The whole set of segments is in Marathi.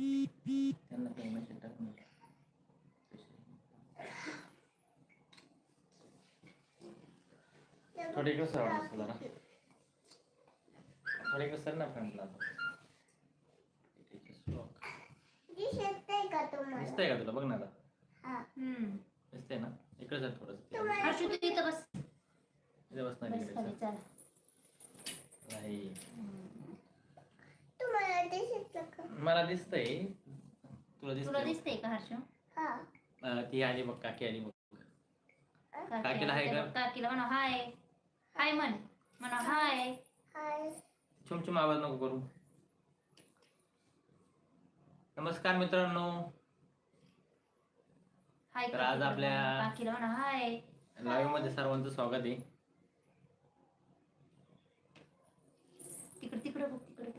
त्यांना काही मेसेज टाक ना. थोडे इकडे सर जरा थोडे इकडे सर ना फ्रंटला दिसतंय का तुला? बघ ना आता हा हम्म दिसतंय ना इकडे सर थोडस तुम्हाला हर्षू तू इथं बस इथे बसणार बस इकडे खाली सर. चला नाही तुम्हाला दिसत का मला दिसतंय तुला तुला दिसतंय दिसतंय का हर्षू हा अं, ती आली बघ काकी आली बघ. काकीला हाय म्हणते का? बघ, काकीला म्हणा हाय. हाय म्हण म्हणा हाय. हाय. छुम छुम आवाज नको करू. नमस्कार मित्रांनो. हाय तर आज आपल्या- काकीला म्हणा हाय. लाईव्हमध्ये सर्वांचं स्वागत आहे. तिकडे तिकडे बघ तिकडे.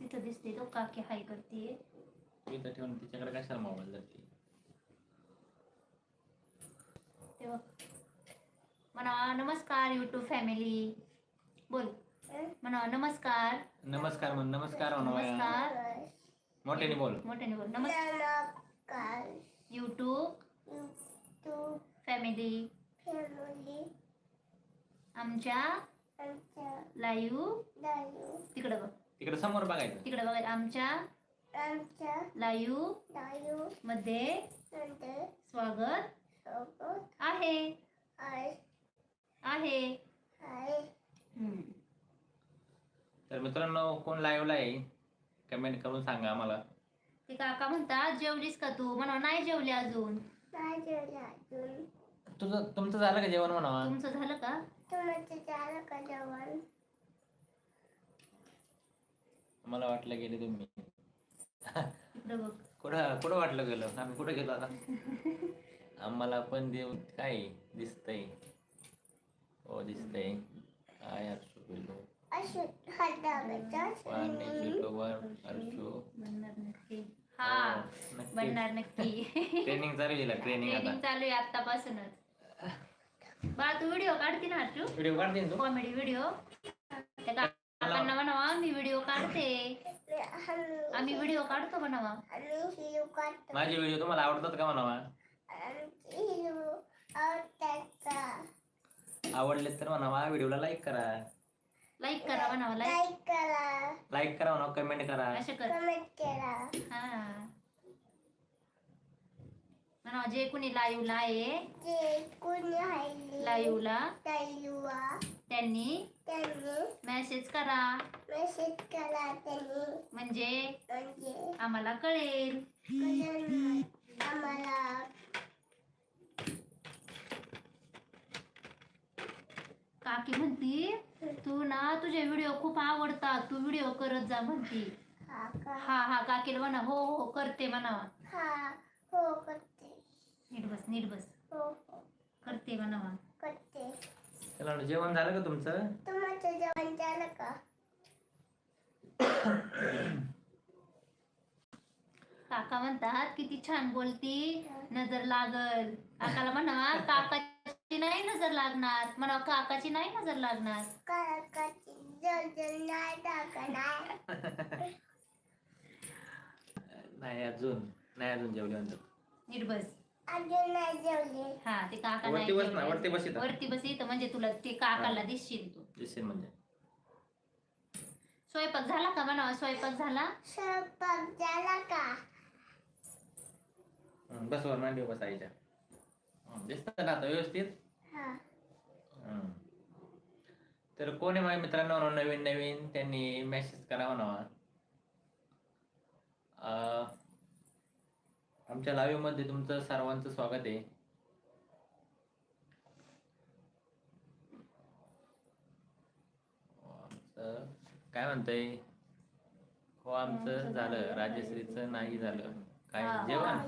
तिथं दिसते तो काकी हाय करते इथं ठेवून तिच्याकडे कशाला मोबाईल जाते ते बघ म्हणा नमस्कार युट्यूब फॅमिली बोल. म्हणा नमस्कार. नमस्कार म्हण नमस्कार म्हणा नमस्कार. मोठ्याने बोल. मोठ्याने बोल. नमस्कार. नमस्कार. युट्यूब तू फॅमिली फॅमिली आमच्या आमच्या लाईव्ह तिकडे बघ. तिकडे समोर बघायचं. तिकडे बघ. आमच्या आमच्या लाईव्हमध्ये स्वागत. आहे. आहे. आहे. आहे. हम्म. तर मित्रांनो कोण लाईव्हला आहे? कमेंट करून सांगा आम्हाला. ते काका म्हणतात जेवलीस का तू? म्हणा नाही जेवली अजून. नाही जेवलं अजून. तुझं तुमचं झालं का जेवण म्हणा तुमचं झालं का? तुमचं झालं का जेवण? मला वाटलं गेले तुम्ही. कुठं कुठं वाटलं गेलं? आम्ही कुठं गेलो आता? आम्हाला पण देव काय दिसतंय? हो दिसतंय. काय अर्शू गेलो हा हो, नक्की. बनणार नक्की. ट्रेनिंग चालू आहे ट्रेनिंग ट्रेनिंग आता. चालू आहे आतापासूनच बा तू व्हिडिओ काढते ना हर्षू? व्हिडिओ काढते तू? कॉमेडी व्हिडिओ त्या काकांना म्हणावा मी व्हिडिओ काढते. आम्ही व्हिडिओ काढतो म्हणावा. माझे व्हिडिओ तुम्हाला आवडतात का म्हणावा? आवडले तर म्हणावा व्हिडिओला लाईक करा. लाईक करा म्हणावा लाईक करा. लाईक करा म्हणा कमेंट करा. असं कर. कमेंट करा. हा. म्हणावा जे कुणी लाईव्हला आहे जे कोणी आहे लाईव्हला लाईव्हला त्यांनी त्यांनी मेसेज करा. मेसेज करा त्यांनी. म्हणजे म्हणजे आम्हाला कळेल. कळलं. काकी म्हणती तू ना तुझे व्हिडिओ खूप आवडतात. तू व्हिडिओ करत जा म्हणती. हा का? हा हा काकीला म्हणा हो हो करते म्हणावा. हा हो करते. नीट बस नीट बस. हो हो. करते म्हणावा. करते. चला जेवण झालं का तुमचं? तुमचं जेवण झालं का? काका म्हणतात किती छान बोलती नजर लागल. काकाला म्हणा काकाची नाही नजर लागणार. म्हणा काकाची नाही नजर लागणार. काकाची जल नाही टाकणार नाही अजून नाही अजून जेवले म्हणतात. नीट बस अजून नाही जेवले. हा ते काका वरती नाही बस ना जेवले. वरती बस इथं. वरती बस इथं म्हणजे तुला ते काकाला दिसशील तू. दिसेल म्हणजे. स्वयंपाक झाला का? म्हणावा स्वयंपाक झाला? स्वयंपाक झाला का? हं, बस वर मांडी बस आईच्या हं, दिसतं ना आता व्यवस्थित? हा. हं. तर कोण माझ्या मित्रांनो? नवीन नवीन. त्यांनी मेसेज करा म्हणावा. अं, आमच्या लाईव्हमध्ये तुमचं सर्वांचं स्वागत आहे. आमचं काय म्हणतंय? हो आमचं झालं. राजश्रीचं नाही झालं. काय. जेवण?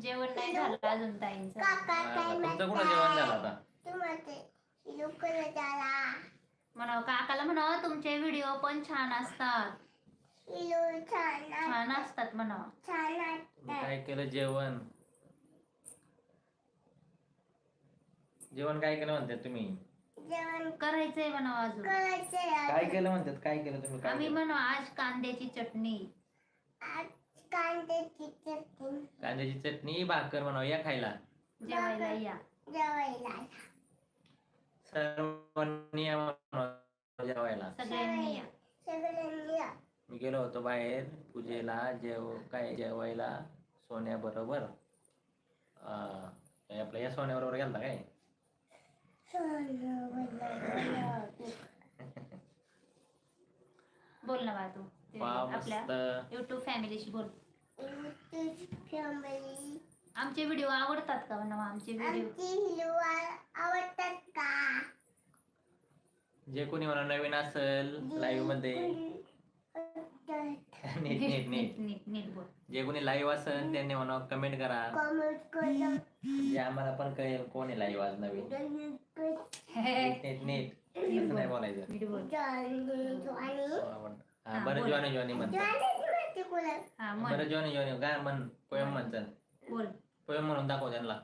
जेवण नाही झालं अजून ताईंचं. काका काय तुमचं कुठं जेवण झालं? आता? म्हणावं काकाला म्हणावं तुमचे व्हिडिओ पण छान असतात. छान असतात म्हणावं. काय केलं? जेवण. जेवण काय केलं म्हणतात तुम्ही? जेवण करायचंय म्हणावं अजून. करायचंय काय केलं म्हणतात? काय केलं तुम्ही? आम्ही? म्हणू आज कांद्याची चटणी. आज कांद्याची चटणी. कांद्याची चटणी भाकर बनवा या खायला. जेवायला या. जेवायला सर्वांनी या बनवा जेवायला. सगळ्यांनी या. सगळ्यांनी या. मी गेलो होतो बाहेर पूजेला जेव काय जेवायला सोन्याबरोबर. अं, काय आपलं या सोन्याबरोबर गेलता काय? सोनं वडलं बोल ना बा तू. आपल्या युट्यूब फॅमिलीशी बोल. आमचे व्हिडिओ आवडतात का म्हणा आमचे व्हिडिओ आवडतात का जे कोणी मला नवीन असेल लाईव्हमध्ये. नीट नीट नीट. नीट नीट बोल. जे कोणी लाईव्ह असेल त्यांनी म्हणा कमेंट करा. कमेंट करा. जे आम्हाला पण कळेल कोण आहे लाईव्ह आज नवीन. नीट नीट नीट असं नाही बोलायचं. बरं. जॉनी जॉनी म्हणतात. जॉनी म्हणते कोणा हा बरं म्हण जॉनी जॉनी काय म्हण पोयम म्हण चल बोल पोयम म्हणून दाखव त्यांना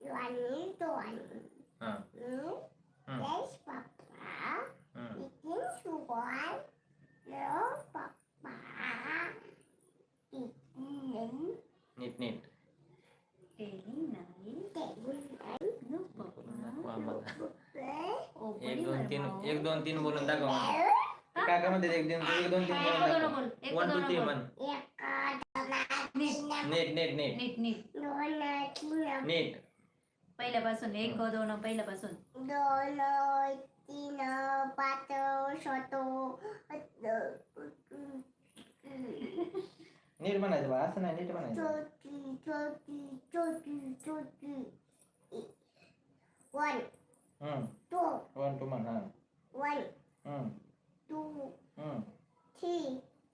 जॉनी जॉनी हा हम्म, Yes, Papa. हम्म. Eating sugar. No, Papa. Eating नीट नीट केली नाही taking न पप्पा. दाखव आम्हाला. ओ, एक बरी दोन बरं तीन भाऊ. एक दोन तीन बोलून दाखव काय काय म्हणते एक दोन एक दोन तीन दोन वन टू दोन थ्री म्हण नीट नीट नीट नीट नीट नीट पहिल्यापासून एक दोन पहिल्यापासून दोन तीन पाच सात नीट म्हणायचं बा असं नाही नीट म्हणायचं वन हम्म टू वन टू म्हण हा वन हम्म टू थ्री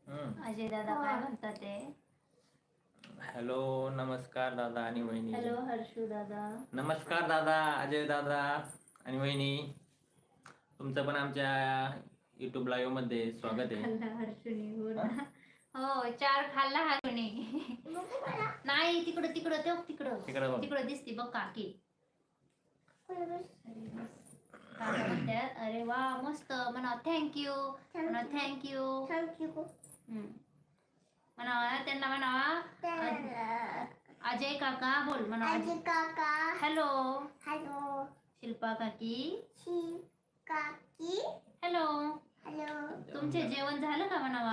अजय दादा काय म्हणतात ते? हॅलो नमस्कार दादा आणि वहिनी. हॅलो हर्षू दादा. नमस्कार दादा अजय दादा आणि वहिनी. तुमचं पण आमच्या युट्यूब लाईव्हमध्ये स्वागत आहे. हर्षूने हो ना. हो? चार खाल्ला हर्षूने. नाही तिकडं तिकडं ते तिकडं. तिकडे बघ. तिकडं दिसते बघ काकी. म्हणतात? अरे वा थँक्यू म्हणा थँक्यू थँक्यू म्हणा त्यांना म्हणा अजय काका बोल म्हणा आजी काका हॅलो हॅलो शिल्पा काकी शी काकी हॅलो हॅलो तुमचे जेवण झालं का म्हणावा?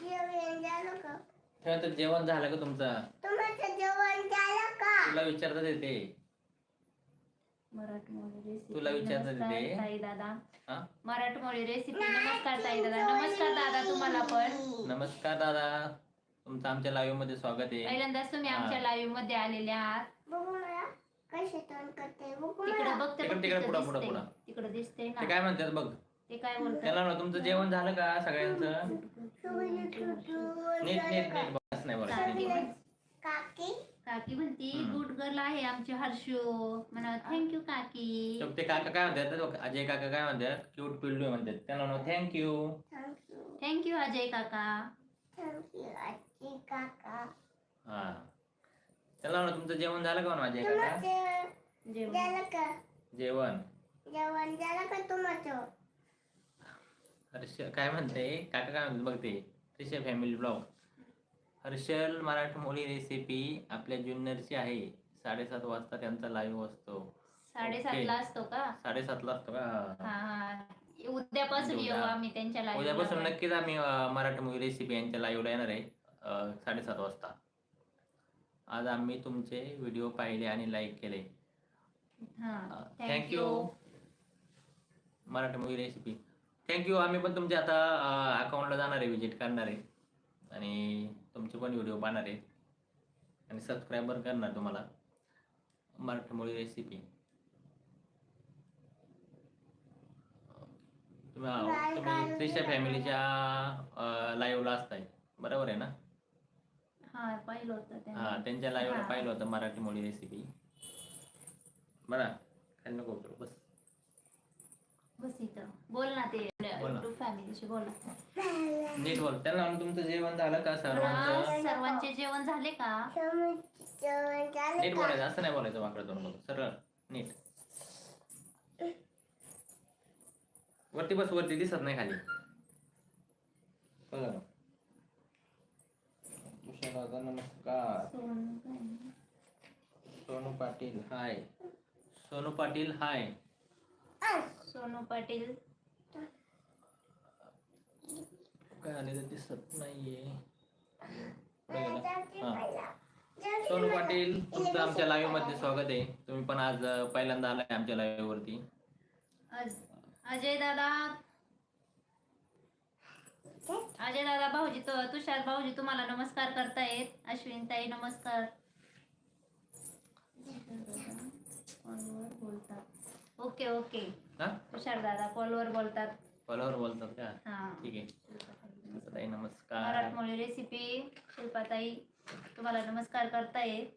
जेवण झालं का? तेव्हा तर जेवण झालं का तुमचं? तुमचं जेवण झालं का? तुला विचारतात येते. मराठमोळी रेसिपी तुला विचारतात नमस्कार ते. ताई दादा हा? मराठमोळी रेसिपी नमस्कार ताई दादा नमस्कार दादा तुम्हाला पण. नमस्कार दादा. तुमचं आमच्या लाईव्हमध्ये स्वागत आहे. पहिल्यांदाच तुम्ही. आमच्या लाईव्हमध्ये आलेले आहात. बघू मला कसे तोंड करते बघू तिकडे मला बघते तिकडं- तिकडं पुढं- पुढं- पुढं. तिकडे दिसते ते ना काय म्हणतात बघ? ते काय बोलतात? त्याला ना तुमचं जेवण झालं का सगळ्यांचं? नीट नीट नीट बस नाही बोलायचं. काकी? काकी म्हणती हम्म. गुड गर्ल आहे आमची हर्षू. म्हणा थँक्यू काकी. तर ते काका काय म्हणतात अजय काका काय म्हणतात? क्यूट पिल्लू आहे म्हणतात. त्यांना थँक्यू थँक्यू थँक्यू अजय काका थँक्यू आजी काका. हा. त्याला म्हणा तुमचं जेवण झालं का म्हणा अजय काका? तुमचं जेवण. झालं का? जेवण. जेवण झालं का तुमचं? हर्ष काय म्हणते? काका काय म्हणते बघ ते त्रिशा फॅमिली ब्लॉग हर्षल मराठमोळी रेसिपी आपल्या ज्युनियरची आहे. साडेसात वाजता त्यांचा लाईव्ह असतो. साडेसातला असतो का? साडेसातला असतो का? हा हा. उद्यापासून उद्या. येऊ आम्ही त्यांच्या live उद्यापासून. नक्कीच आम्ही अं, मराठमोळी रेसिपी यांच्या लाईव्हला येणार आहे. अं, साडेसात वाजता. आज आम्ही तुमचे व्हिडिओ पाहिले आणि लाईक केले. हा थँक्यू थँक्यू मराठमोळी रेसिपी थँक्यू आम्ही पण तुमच्या आता अकाउंटला जाणार आहे व्हिजिट करणार आहे. आणि तुमचे पण व्हिडिओ पाहणार आहे. आणि सबस्क्राईबर करणार तुम्हाला. मराठमोळी रेसिपी तुम्ही तुम्ही त्रिशा फॅमिलीच्या लाईव्हला असताय. बरोबर आहे ना? हा पाहिलं होतं हा. त्यांच्या लाईव्हला. पाहिलं होतं मराठमोळी रेसिपी बरं खाली नको बस. बस इथं बोल ना ते बोल. युट्यूब फॅमिलीशी बोल. नीट बोल. त्यांना तुमचं जेवण झालं का सर्वांचं? सर्वांचे जेवण झाले का? नीट बोलायचं असं नाही बोलायचं वाकडं तोंड बघ सरळ नीट. वरती बस वरती दिसत नाही खाली. बघा. नमस्कार? सोनू पाटील हाय. सोनू पाटील हाय. सोनू पाटील. काय आले तर दिसत नाहीये. सोनू पाटील तुमचं आमच्या लाईव्हमध्ये स्वागत आहे. तुम्ही पण आज पहिल्यांदा आलाय आमच्या लाईव्ह वरती. अज- अजय दादा. अजय दादा भाऊजी तो तुषार भाऊजी तुम्हाला नमस्कार करतायत. अश्विन ताई नमस्कार ओके ओके. हा? तुषार दादा कॉलवर बोलतात. कॉलवर बोलतात का? हा. ठीक आहे. ताई नमस्कार. मराठमोळी रेसिपी शिल्पाताई तुम्हाला नमस्कार करतायत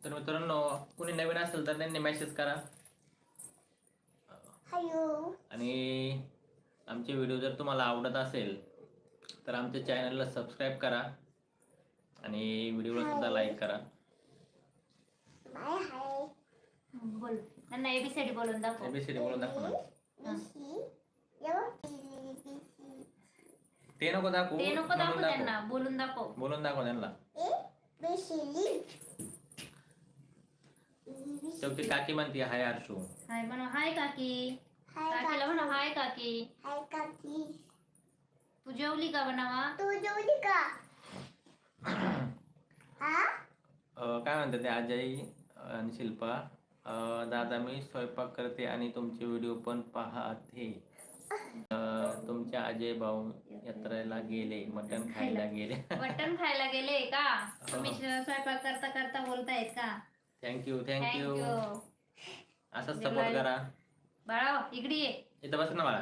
तर मित्रांनो कुणी नवीन असेल तर त्यांनी मेसेज करा. हॅलो. आणि आमचे व्हिडिओ जर तुम्हाला आवडत असेल तर आमच्या चॅनलला सबस्क्राईब करा. आणि व्हिडिओला सुद्धा लाईक करा. Bye hi. बोल. त्यांना एबीसीडी बोलून दाखव. एबीसीडी बोलून दाखव ना. ते नको दाखवू. ते नको दाखव त्यांना. बोलून दाखव. बोलून दाखव त्यांना. शेवटी काकी म्हणते हाय आरशू हाय म्हणा हाय काकी. हाय काकीला म्हणा हाय काकी. हाय काकी. तू जेवली का बनावा तू जेवली का? काय म्हणतात ते अजय आणि शिल्पा? दादा मी स्वयंपाक करते आणि तुमचे व्हिडिओ पण पाहते. अं, तुमच्या अजय भाऊ यात्रेला गेले मटण खायला गेले. मटण खायला गेले का? तुम्ही स्वयंपाक करता करता बोलतायत का? थँक्यू थँक्यू असंच सपोर्ट करा. बाळा इकडे ये. इथं बस ना मला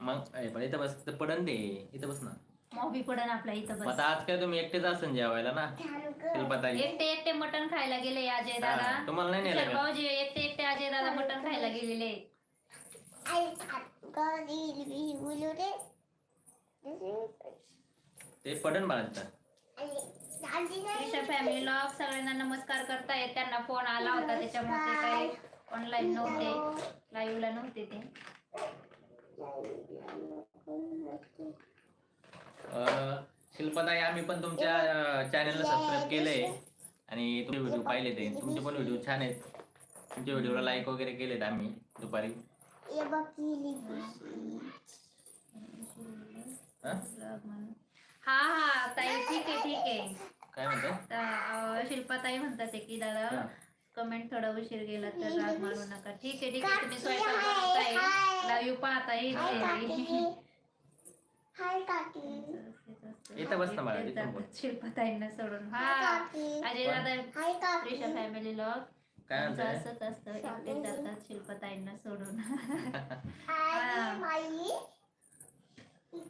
मग इथं बस पडन दे. इथं बस ना. मॉबी पडन आपल्या इथं बस. आता आज काय तुम्ही एकटेच असन जेवायला ना? शिल्पाताई एकटे एकटे मटण खायला गेले अजय दादा. हा, तुम्हाला नाही नेलं तुषार का? भाऊजी एकटे एकटे अजय दादा मटण खायला गेलेले. रे ते पडन मला तिथं दादी नाही त्रिशा फॅमिली लॉग सगळ्यांना नमस्कार करतायत. त्यांना फोन आला होता त्याच्यामुळे ते काही ऑनलाईन नव्हते. लाईव्हला नव्हते ते. शिल्पाताई आम्ही पण तुमच्या चॅनलला सबस्क्राईब केलंय. आणि तुमचे व्हिडिओ पाहिले ते. तुमचे पण व्हिडिओ छान आहेत. तुमच्या व्हिडिओला लाईक वगैरे केलेत आम्ही दुपारी. हा? हा ताई ठीक आहे ठीक आहे. काय म्हणतात शिल्पाताई म्हणतात की दादा. कमेंट थोडा उशीर गेला तर राग मारू नका. ठीक आहे ठीक आहे तुम्ही स्वयंपाक करताय. लाईव्ह पाहताय हाय काकी. इथं बस ना बाळा, इथं बोल. शिल्पाताईंना सोडून. हाय हा काकी अजय दादा हाय काकी. त्रिशा फॅमिली लॉग काय असंच असतं एकटे जातात शिल्पताईंना सोडून. आई बाई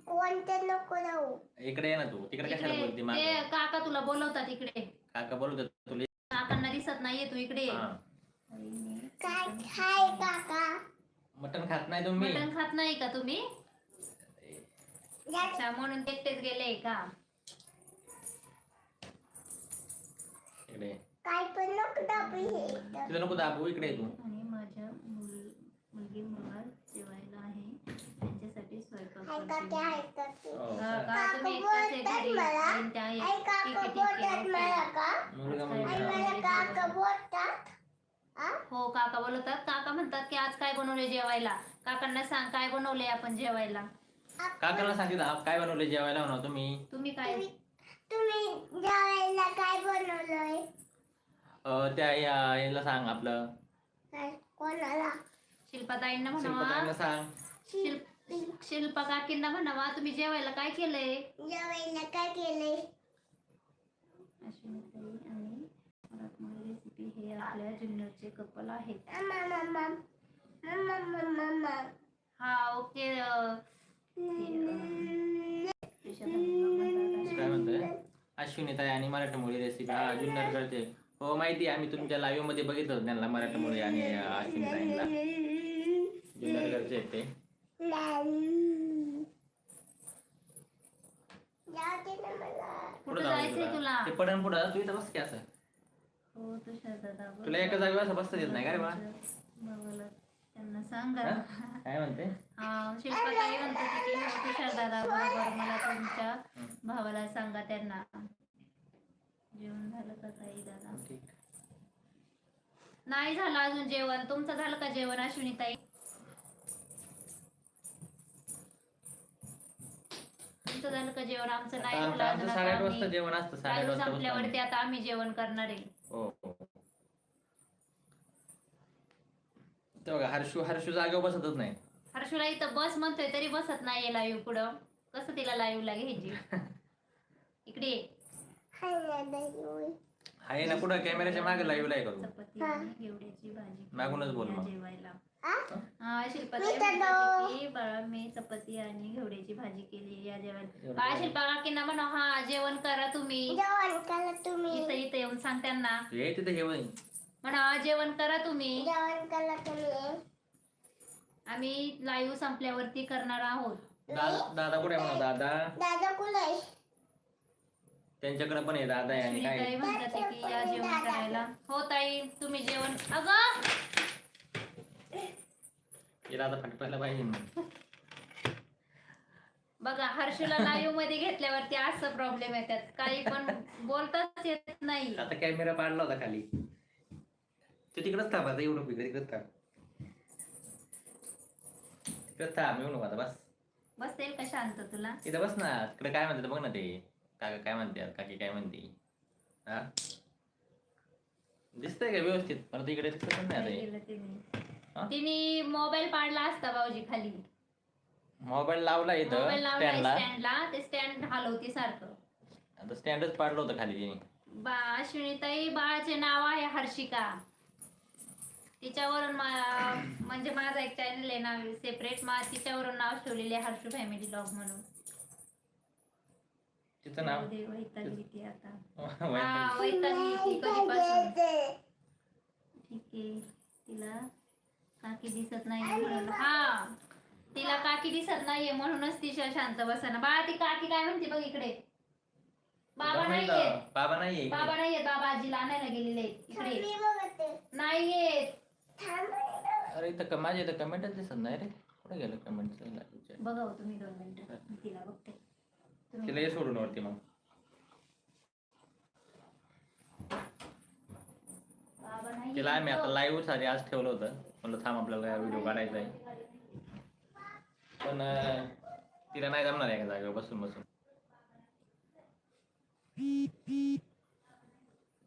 कोणते नको जाऊ इकडे ये ना तू. तिकडे कशाला बोलते काका तुला बोलवतात इकडे. काका बोलू देत तुला. काकांना दिसत नाहीये तू इकडे. ये. काय हाय काका. मटण खात नाही तुम्ही? मटण खात नाही का तुम्ही? अच्छा म्हणून ते एकटेच गेले का? इकडे. काय पण नको दाबी हे तिथं नको दाबू इकडे ये तू. आणि माझ्या मुल- मुलगी मुलगा जेवायला आहे. त्यांच्यासाठी स्वयंपाक करते. हो, हा तुम्ही काका एकटाच आहे बोलतात घरी? मला. आणि त्या एक- आई ठीक आहे काका ठीक आहे बोलतात ओके. मला का? मुलगा आई मुलगा मला काका बोलतात. आ? हो काका बोलवतात. काका म्हणतात की आज काय बनवले जेवायला? काकांना सांग काय बनवले आपण जेवायला? काकाला सांगितलं "हा, काय बनवले जेवायला म्हणा तुम्ही? तुम्ही काय? तुम्ही जेवायला काय बनवलंय? अं, त्या या- याला सांग आपलं. काय? कोणाला? शिल्पाताईंना शिल्पताईंना म्हणावा सांग. शिल्प शिल्पा काकींना म्हणावा तुम्ही जेवायला काय केलंय? जेवायला काय केलंय? आणि रेसिपी हे आपल्या जुन्नरचे कपल आहेत. Mama mama mama mama mama हा ओके अं, काय म्हणतोय? अश्विनीताई आणि मराठमोळी रेसिपी हा जुन्नर करते हो माहिती आहे आम्ही तुमच्या लाईव्हमध्ये बघितलं त्यांना मराठमोळी आणि अश्विनीताईंना. जुन्नर करते ते. पुढं. तू इथं बस की असं. हो तुला एका जागेवर असं बसता येत नाही का रे बा त्यांना सांगा. काय म्हणते? शिल्पाताई म्हणत होती की हो तुषार दादा बरोबर मला तुमच्या भावाला सांगा त्यांना. जेवण झालं का ताई दादा? ठीक. नाही झालं अजून जेवण. तुमचं झालं का जेवण अश्विनी ताई? तुमचं झालं का जेवण? आमचं नाही झालं आमचं अजून आता साडेआठ वाजता आम्ही- जेवण असतं साडेआठ लाईव्ह वाजता बसतो संपल्यावरती आम्ही. आता आम्ही जेवण करणार आहे. हो हो. ते बघा हर्षू हर्षू जागेवर बसतच नाही. हर्षूला इथं बस म्हणतोय तरी बसत नाहीये लाईव्ह पुढं. कसं तिला लाईव्ह ला घ्यायची? इकडे ये. हाय ना दही आहे ना कुठं? कॅमेऱ्याच्या मागे लाईव्ह आहे करू चपाती आणि घेवड्याची भाजी मागूनच बोल मग. जेवायला? हा म्हणत की बाळा मी चपाती आणि घेवड्याची भाजी केली या जेवायला बाळा शिल्पा काकींना म्हणा हा जेवण करा तुम्ही. जेवण करा तुम्ही. इथं इथं येऊन सांग त्यांना. ये तिथे हे होईल. म्हणा जेवण करा तुम्ही. जेवण करा तुम्ही. आम्ही लाईव्ह संपल्यावरती करणार आहोत. दादा दादा कुठे म्हणा दादा? दादा कुठे आहे? त्यांच्याकडे पण आहे दादा आहे आणि काय ताई म्हणतात आहे की या जेवण करायला. हो ताई तुम्ही जेवण अगं! हे दादा फटकायला पाहिजे. बघा हर्षूला लाईव्हमध्ये घेतल्यावरती असं प्रॉब्लेम येतात. काही पण बोलताच येत नाही. आता कॅमेरा पाडला होता खाली. ते तिकडच थांब आता एवढं तिकडे तिकडच थांब. तिकडच थांब येऊ नको आता बस. बसता येईल का शांत तुला? इथं बस ना तिकडे काय म्हणते बघ ना ते. काका काय म्हणते काकी काय म्हणते. हा? दिसतंय का व्यवस्थित? परत इकडे दिसत पण नाही आता हे. तिने. मोबाईल पाडला असता भाऊजी खाली. मोबाईल लावला इथं स्टँडला ते स्टँड हलवते सारखं. आता स्टँडच पाडलं होतं खाली तिने. बा अश्विनीताई बाळाचे नाव आहे हर्षिका. तिच्यावरून मा- म्हणजे माझा एक चॅनल आहे ना सेपरेट मा तिच्यावरून नाव ठेवलेले आहे हर्षू फॅमिली ब्लॉग म्हणून. तिचं नाव? जाऊ दे, वैतागली ती आता. वैताग. हा वैतागली ती कधीपासून. ठीक. आहे तिला काकी दिसत नाही म्हणून. हा तिला काकी दिसत नाहीये म्हणूनच ती श- शांत बसना. बाळा ती काकी काय म्हणते बघ इकडे. बाबा बाबा नाही नाहीये. बाबा नाहीये. बाबा नाहीये बाबा आजीला आणायला गेलेले आहेत. इकडे. थांबली बघते. नाहीये थांब अरे इथं क- माझ्या इथं कमेंटच दिसत नाही रे. कुठे गेलं कमेंट बघा हो तुम्ही दोन मिनिटं. मी तिला बघते. तुम्ही तिला हे सोडून वरती मग. बाबा. तिला आम्ही आता लाईव्हसाठी आज ठेवलं होतं. म्हणलं थांब आपल्याला व्हिडिओ काढायचा आहे. पण अं, तिला नाही जमणार एका जागेवर बसून बसून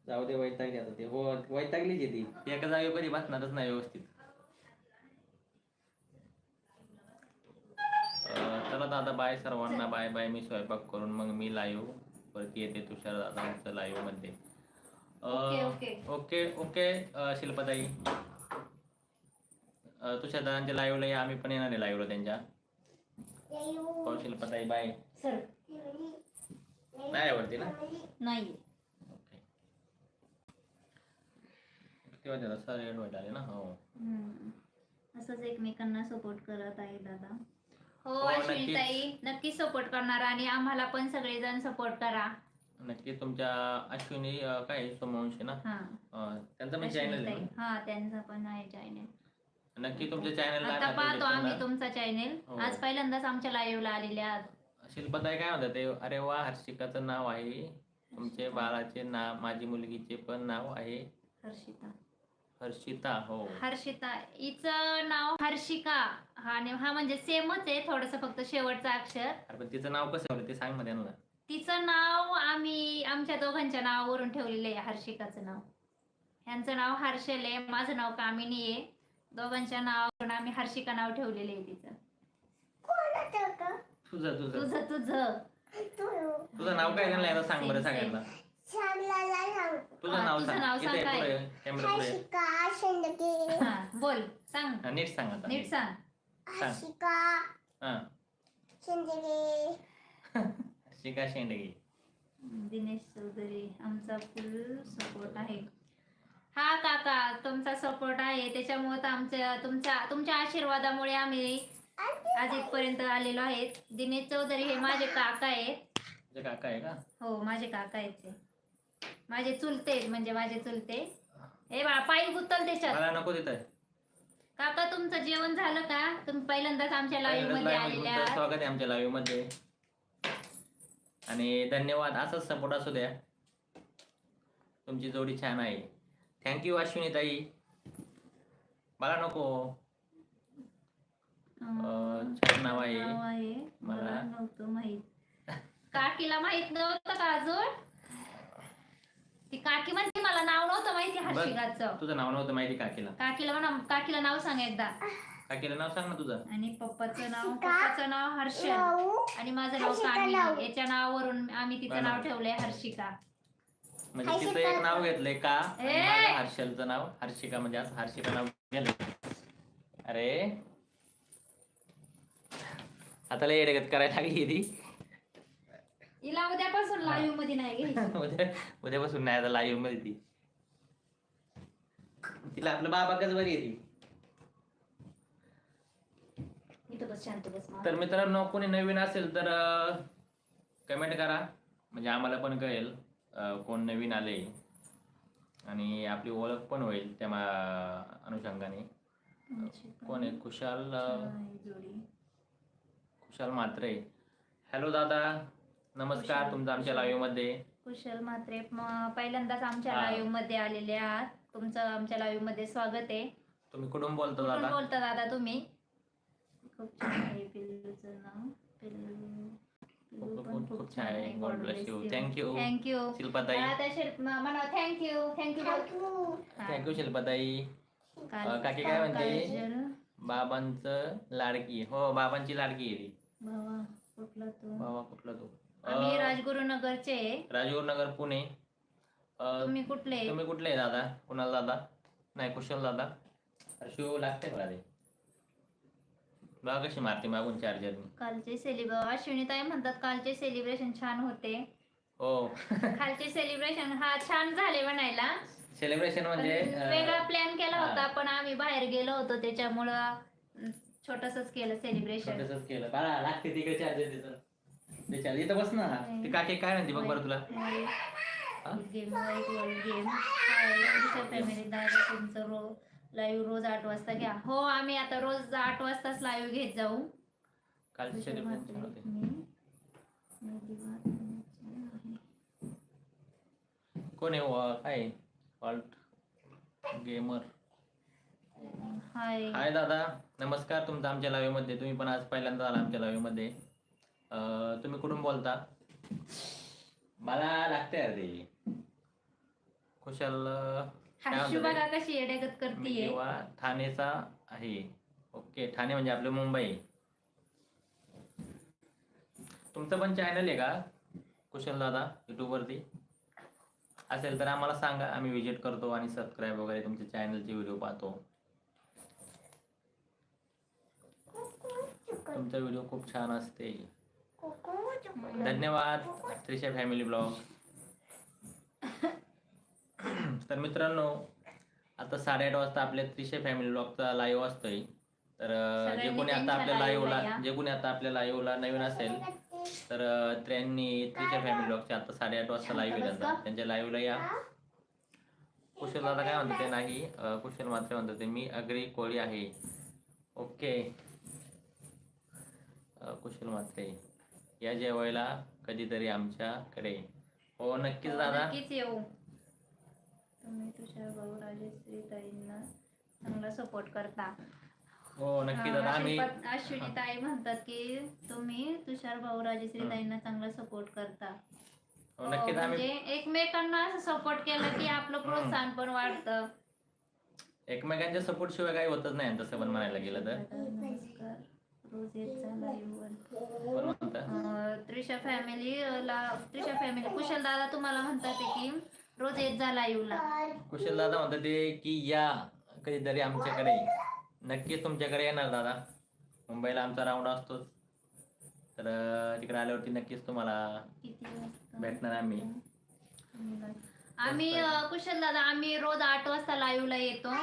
जाऊ दे वैतागली आता ते. हो वैतागलीच आहे ती. एका जागेवर कधी बसणारच नाही व्यवस्थित. अं, चला दादा बाय सर्वांना. बाय बाय मी स्वयंपाक करून मग मी लाईव्ह वरती येते तुषार दादांचं लाईव्हमध्ये. ओके अं, ओके ओके. ओके अ, शिल्पाताई. अ, तुझ्या दादांच्या लाईव्हला या. आम्ही पण येणार आहे लाईव्हला त्यांच्या. हो शिल्पाताई बाय सर नाही आवडते ना? नाही ओके तेव्हा त्याला सर ॲडवाईट आले ना हो. हम्म. असंच एकमेकांना सपोर्ट करत आहे दादा. हो हो, अश्विनी नक्कीच. ताई नक्की सपोर्ट करणार आणि आम्हाला पण सगळेजण सपोर्ट करा. नक्की तुमच्या अश्विनी अ, काय आहे? सोमवंशी ना? हा. अ, त्यांचं पण अश्विनी चॅनल आहे ताई. ना? हा त्यांचा पण आहे चॅनल नक्की तुमच्या आता पाहतो आम्ही तुमचा चॅनल हो. आज पहिल्यांदाच आमच्या लाईव्हला आलेले आहात. शिल्पाताई काय म्हणतात ते? अरे वा हर्षिकाचं नाव आहे. तुमचे बाळाचे नाव माझी मुलगीचे पण नाव आहे. हर्षिता. हर्षिता हो. हर्षिता हिचं नाव हर्षिका. हा आणि हा म्हणजे सेमच आहे थोडस फक्त शेवटचं अक्षर. अरे पण तिचं नाव कसं ठेवलं? ते सांग त्यांना. तिचं नाव आम्ही आमच्या दोघांच्या नावावरून ठेवलेलं आहे हर्षिकाचं नाव. ह्यांचं नाव हर्षल आहे माझं नाव कामिनी आहे. दोघांच्या नावावरून आम्ही हर्षिका नाव ठेवलेलं आहे तिचं? तुझं तुझं. तुझं तुझं. तुझं नाव काय? सांग बरं. सगळ्यांना. सांग तुझं हा, नाव तुझं सांग. इथे सांग काय? पुढे कॅमेरा पुढे. हर्षिका शेंडके हा बोल सांग. हा, नीट सांग आता नीट सांग. हर्षिका हा. शेंडके शिका शेंडगे. दिनेश चौधरी आमचा फुल सपोर्ट आहे. हा काका तुमचा सपोर्ट आहे. त्याच्यामुळे तर आमच्या तुमच्या तुमच्या आशीर्वादामुळे आम्ही आज इथपर्यंत आलेलो आहेत. दिनेश चौधरी हे माझे काका आहेत. तुझे काका आहे का? हो माझे काका आहेत ते. माझे चुलते म्हणजे माझे चुलते. हे बा पायी गुतल त्याच्यात मला नको तिथं काका तुमचं जेवण झालं का? तुम्ही पहिल्यांदाच आमच्या लाईव्हमध्ये पहिल्यांदाच आलेले live मध्ये तुमचं आहात स्वागत आहे आमच्या लाईव्हमध्ये. आणि धन्यवाद असंच सपोर्ट असू द्या. तुमची जोडी छान आहे. थँक्यू अश्विनी ताई मला नको. अं, छान नाव आहे. नाव आहे. मला. मला- नव्हतं माहीत. काकीला माहीत नव्हतं का अजून? ती काकी म्हणते मला नाव नव्हतं माहिती. हर्षिकाचं तुझं नाव नव्हतं माहिती काकीला काकीला म्हणा काकीला नाव सांग एकदा काकीला नाव सांग ना तुझं आणि पप्पाचं नाव. पप्पाचं नाव हर्षल नऊ आणि माझं नाव कामी नाव. याच्या नावावरून आम्ही तिचं. नाव ठेवलंय हर्षिका म्हणजे. तिचं एक नाव घेतलंय का आणि ए! माझं हर्षलचं नाव हर्षिका म्हणजे असं हर्षिका नाव गेलं अरे आता लय करायला लागली ती हिला उद्यापासून लाईव्हमध्ये नाही घ्यायची उद्या उद्यापासून नाही आता लाईव्हमध्ये ती. तिला आपलं बाबा कसं बरी आहे ती. इथं बस शांत बस तर मित्रांनो कोणी नवीन असेल तर कमेंट करा. म्हणजे आम्हाला पण कळेल अं, कोण नवीन आले आणि आपली ओळख पण होईल त्या मा- अनुषंगाने. कोण आहे? अं, जोडी. खुशाल म्हात्रे. हॅलो दादा. नमस्कार तुमचं आमच्या. लाईव्हमध्ये कुशल म्हात्रे. पहिल्यांदाच आमच्या हा. लाईव्हमध्ये आलेले आहात. तुमचं आमच्या लाईव्हमध्ये स्वागत आहे. तुम्ही कुठून बोलतो कुठून दादा? बोलता दादा तुम्ही? खूप छान आहे. पिल्लूचं नाव. पिल्लू खूप- खूप- खूप छान आहे. God bless you. Thank you. Thank you शिल्पाताई. म्हणा थँक्यू थँक्यू काकू थँक्यू शिल्पाताई. अं, काकी काय म्हणते? बाबांचं लाडकी. हो बाबांची लाडकी आहे ती. बाबा कुठला तू? बाबा कुठला तू? आम्ही राजगुरुनगरचे आहे. राजूर नगर पुणे. अं, तुम्ही कुठले तुम्ही कुठले दादा? कुणाल दादा? नाही कुशल दादा. शिव लागते मला ते. बघा कशी मारते मागून चार्जर कालचे सेलिब्र अश्विनीताई म्हणतात कालचे सेलिब्रेशन छान होते. हो. कालचे सेलिब्रेशन हा छान झाले म्हणायला. सेलिब्रेशन म्हणजे वेगळा अं, प्लॅन केला हा. होता पण आम्ही बाहेर गेलो होतो त्याच्यामुळं छोटसच केलं सेलिब्रेशन छोटंसंच केलं. बाळा लागते तिकडे चार्जर तिथं. चार्जर इथं बस ना. ती काकी काय म्हणते बघ बरं तुला? गेम फॅमिली दादा तुमचं रो लाईव्ह रोज आठ वाजता घ्या. हो आम्ही आता रोज आठ वाजताच लाईव्ह घेत जाऊ. आहे. कोण आहे व- काय गेमर हाय. हाय दादा. नमस्कार तुमचं आमच्या लाईव्हमध्ये. तुम्ही पण आज पहिल्यांदा आला आमच्या लाईव्हमध्ये. तुम्ही कुठून बोलता? मला लागते यार ते खुशाल अं, काय हर्षू म्हणतात बघा कशी येडेगत मी करतीये तेव्हा ठाणेचा आहे. ओके ठाणे म्हणजे आपलं मुंबई. तुमचं पण चॅनल आहे का कुशल दादा युट्यूब वरती? असेल तर आम्हाला सांगा आम्ही विजिट करतो आणि सबस्क्राईब वगैरे तुमच्या चॅनलचे व्हिडिओ पाहतो. तुमचा व्हिडिओ खूप छान असते. धन्यवाद त्रिशा फॅमिली ब्लॉग. तर मित्रांनो आता साडेआठ वाजता आपल्या त्रिशा फॅमिली ब्लॉगचा लाईव्ह असतोय. तर जे कोणी आता आपल्या लाईव्हला. जे कोणी आता आपल्या लाईव्हला नवीन असेल तर अं, त्यांनी त्रिशा फॅमिली ब्लॉगच्या आता साडेआठ वाजता लाईव्ह येतात? त्यांच्या लाईव्हला या. कुशल दादा काय म्हणते ते नाही. कुशल मात्र म्हणतात ते मी अग्री कोळी आहे. ओके. कुशल मात्रे. या जेवायला कधीतरी आमच्याकडे. हो नक्कीच दादा. नक्कीच येऊ. तुम्ही तुषार भाऊ राजश्री ताईंना चांगला सपोर्ट करता. हो नक्की दादा. आम्ही अश्विनी ताई म्हणतात की तुम्ही तुषार भाऊ राजश्री हं. ताईंना चांगला सपोर्ट करता. हो नक्कीच हो, आम्ही म्हणजे एकमेकांना सपोर्ट केलं की आपलं प्रोत्साहन पण वाढतं. एकमेकांच्या सपोर्ट शिवाय काही होतच नाही तसं पण म्हणायला गेलं तर. नमस्कार. रोज येत जा live वर. कोण म्हणतं अं, त्रिशा फॅमिली ला त्रिशा फॅमिली कुशल दादा तुम्हाला म्हणतात की रोज येत जा live ला कुशल दादा म्हणतात ते की या कधीतरी आमच्याकडे नक्कीच तुमच्याकडे येणार दादा. मुंबईला आमचा राऊंड असतोच तर तिकडे आल्यावरती नक्कीच तुम्हाला भेटणार आम्ही. आम्ही कुशल दादा आम्ही रोज आठ वाजता लाईव्ह ला येतो.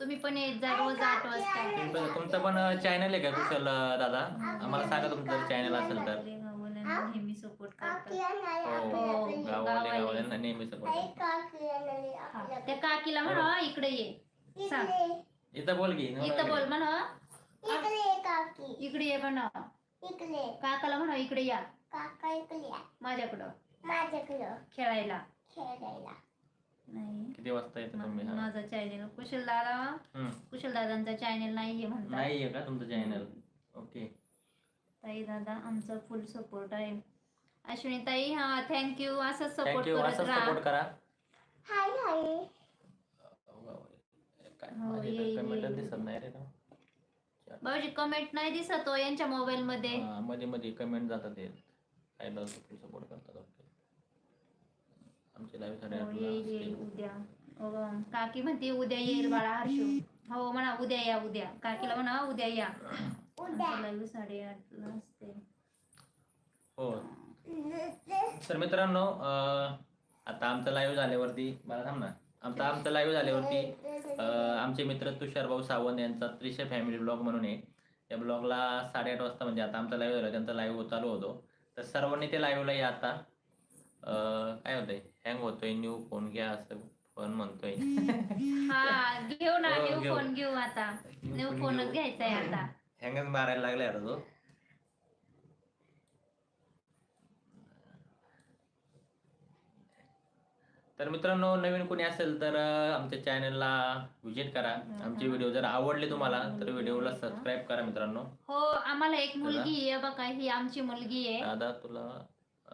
तुम्ही पण येत जा रोज आठ वाजता. तुमचं तुमचं पण चॅनल आहे का कुशल अं, दादा? आम्हाला सांगा तुमचं चॅनल असेल तर. गावाले गावाल्यांना नेहमी सपोर्ट करतात. हो गावाले गावाले. गावाल्यांना नेहमी सपोर्ट हा, त्या काकीला म्हणा इकडे ये. सांग. इथं बोल की इथं बोल म्हणा इकडे ये काकी. इकडे ये म्हणा. इकडे काकाला म्हणा इकडे या. काका इकडे या. माझ्याकडं. माझ्याकडं. खेळायला. खेळायला. नाही. किती वाजता येतं तुम्ही हा. माझा चॅनेल कुशल दादा हम्म. कुशल दादांचा चॅनेल नाहीये म्हणतात. नाहीये का तुमचं चॅनल ओके. ताई दादा आमचा फुल सपोर्ट आहे. अश्विनी ताई हा थँक्यू असंच सपोर्ट थँक्यू करत असंच राहा. सपोर्ट करा. हाय हाय. काय हो, comment. दिसत नाही रे ना. भाऊजी कमेंट नाही दिसत हो यांच्या मोबाईल मध्ये. हा, मध्ये मध्ये कमेंट जातात ते. काय सपोर्ट करतात. वाटतं. आमचे लाईव्ह येईल येईल उद्या. हो, काकी म्हणते उद्या येईल बाळा हर्षू. हो म्हणा उद्या या उद्या. काकीला म्हणा उद्या या. उद्या. लाईव्ह असते हो. तर मित्रांनो अं, आता आमचं लाईव्ह झाल्यावरती मला थांब ना. आमचा आमचं लाईव्ह झाल्यावरती अं, आमचे मित्र तुषार भाऊ सावंत यांचा त्रिशा फॅमिली ब्लॉग म्हणून आहे त्या ब्लॉगला साडेआठ वाजता म्हणजे आता आमचा लाईव्ह झाला त्यांचा लाईव्ह चालू होतो. तर सर्वांनी ते लाईव्हला या आता. अं, काय होतंय? हँग होतोय न्यू फोन घ्या असं फोन म्हणतोय. हा घेऊ ना हो, न्यू घेऊ. फोन घेऊ आता. न्यू phone फोनच घेऊ. घ्यायचा आहे आता. हँगच मारायला लागलाय आता तो. तर मित्रांनो नवीन कोणी असेल तर अं, आमच्या चॅनलला व्हिजिट करा. आमचे व्हिडिओ जर आवडले तुम्हाला तर व्हिडिओला सबस्क्राईब करा मित्रांनो. हो आम्हाला एक मुलगी आहे बघा ही आमची मुलगी आहे. दादा तुला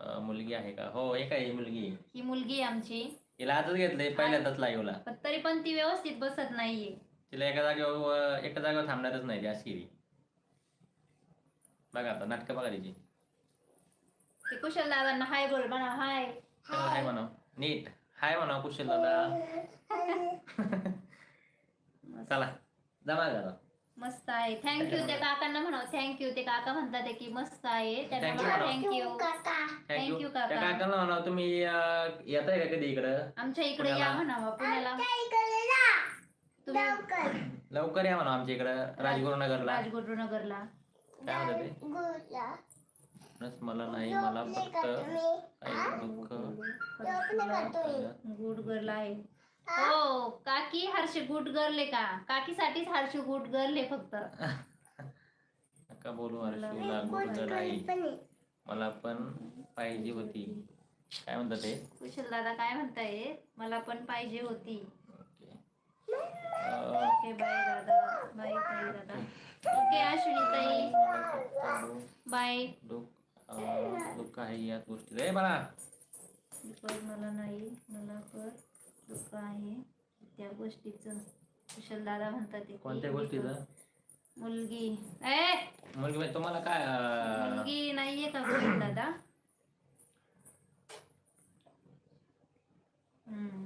अं, मुलगी आहे का? हो एक आहे ही मुलगी. आहे. ही मुलगी आहे आमची. हिला आजच घेतलंय पहिल्यांदाच लाईव्हला. पण तरी पण ती व्यवस्थित बसत नाहीये. तिला एका जागेवर एका जागेवर थांबणारच नाही ती अशी आहे. ती. बघा आता नाटकं बघा तिची. ते कुशल दादांना हाय बोल म्हणा हाय. हाय म्हणा. नीट. हाय म्हणा कुशल दादा. चला जमा करा. मस्त आहे. थँक्यू त्या काकांना म्हणा थँक्यू ते काका म्हणतात आहे की मस्त आहे. त्यांना Thank you. म्हणा. थँक्यू काका. थँक्यू त्या काका. काकांना म्हणा तुम्ही अं, येताय का कधी इकडं? आमच्या इकडे या पुण्याला. म्हणावं पुण्याला. तुम्ही लवकर. या म्हणा आमच्या इकडं राजगुरुनगरला राजगुरु नगरला. काय म्हणतात ते? गुडला नस मला नाही मला फक्त काही दुःख. झोपले का तुम्ही? गुड गर्ल आहे. हो काकी हर्ष गुड गर्ल आहे का? काकीसाठीच हर्ष गुड गर्ल आहे फक्त. नका बोलू हर्षूला पण. आहे. मला पण पाहिजे होती. काय म्हणतात ते? कुशल दादा काय म्हणताय? मला पण पाहिजे होती. ओके. बाय दादा. बाय ताई दादा. ओके अश्विनी ताई मला बाय. दुःख दुःख आहे या गोष्टी रे बाळा. पण मला नाही. मला पण. दुःख आहे. त्या गोष्टीचं कुशल दादा म्हणतात ते कोणत्या गोष्टीचं? मुलगी. ए! मुलगी बाई, तुम्हाला काय अं, मुलगी नाहीये का कुशल दादा? हम्म.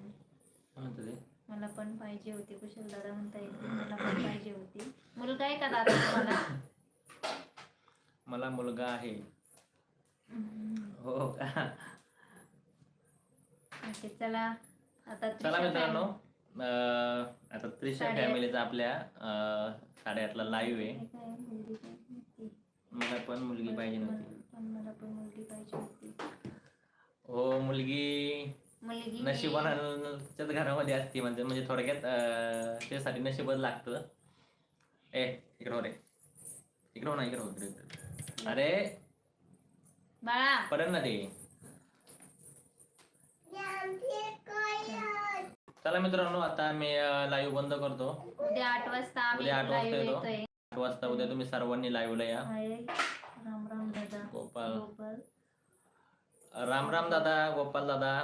काय म्हणतात ते? मला पण पाहिजे होती कुशल दादा म्हणता येते मला पण पाहिजे होती. मुलगा आहे का दादा तुम्हाला? मला मुलगा आहे. हम्म. हो का? ओके चला. आता चला मित्रांनो अं, आता त्रिशा साडेआठ. फॅमिलीचा आपल्या अं, साडेआठला लाईव्ह आहे. मला पण मुलगी पाहिजे नव्हती. मला पण मुलगी पाहिजे होती. हो मुलगी मुलगी नशिबाच्याच घरामध्ये असते म्हणजे म्हणजे थोडक्यात अं, त्यासाठी नशीबच लागतं. ए इकडं हो रे. इकडं हो ना इकडं हो, इकडं इकडं. अरे बाळा. पडेल ना ते. चला मित्रांनो आता मी लाईव्ह बंद करतो. उद्या आठ वाजता आम्ही उद्या आठ वाजता live येतो. येतोय. आठ वाजता उद्या तुम्ही सर्वांनी लाईव्हला या. हाय राम राम दादा. गोपाल. गोपाल. राम राम दादा गोपाल दादा.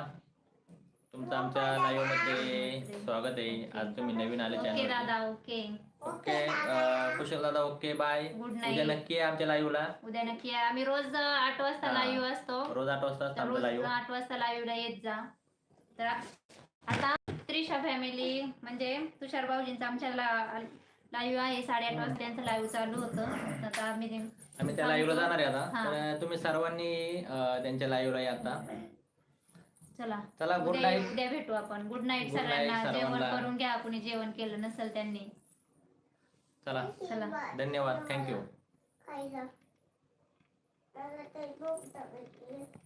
तुमचं आमच्या लाईव्हमध्ये स्वागत आहे. आज तुम्ही नवीन आले ओके चॅनल दादा ओके. ओके अं, कुशल दादा ओके बाय गुड उद्या नाईट नक्की या आमच्या लाईव्हला उद्या नक्की या. आम्ही रोज अं, आठ वाजता हा. लाईव्ह असतो. रोज आठ वाजता असतं तर आमचं रोज लाईव्ह आठ वाजता लाईव्हला येत जा. तर आता त्रिशा फॅमिली म्हणजे तुषार भाऊजींचा आमच्या लाईव्ह आहे साडेआठ वाजता त्यांचं लाईव्ह चालू होतं. आता आम्ही ते- आम्ही त्या लाईव्हला जाणार आहे आता. हा. तर तुम्ही सर्वांनी अं, त्यांच्या लाईव्हला या आता. चला. चला गुड उद्या नाईट उद्या भेटू आपण. गुड नाईट Good night सगळ्यांना. जेवण सर्वांना. करून घ्या. कुणी जेवण केलं नसेल त्यांनी. चला. चला. धन्यवाद. थँक्यू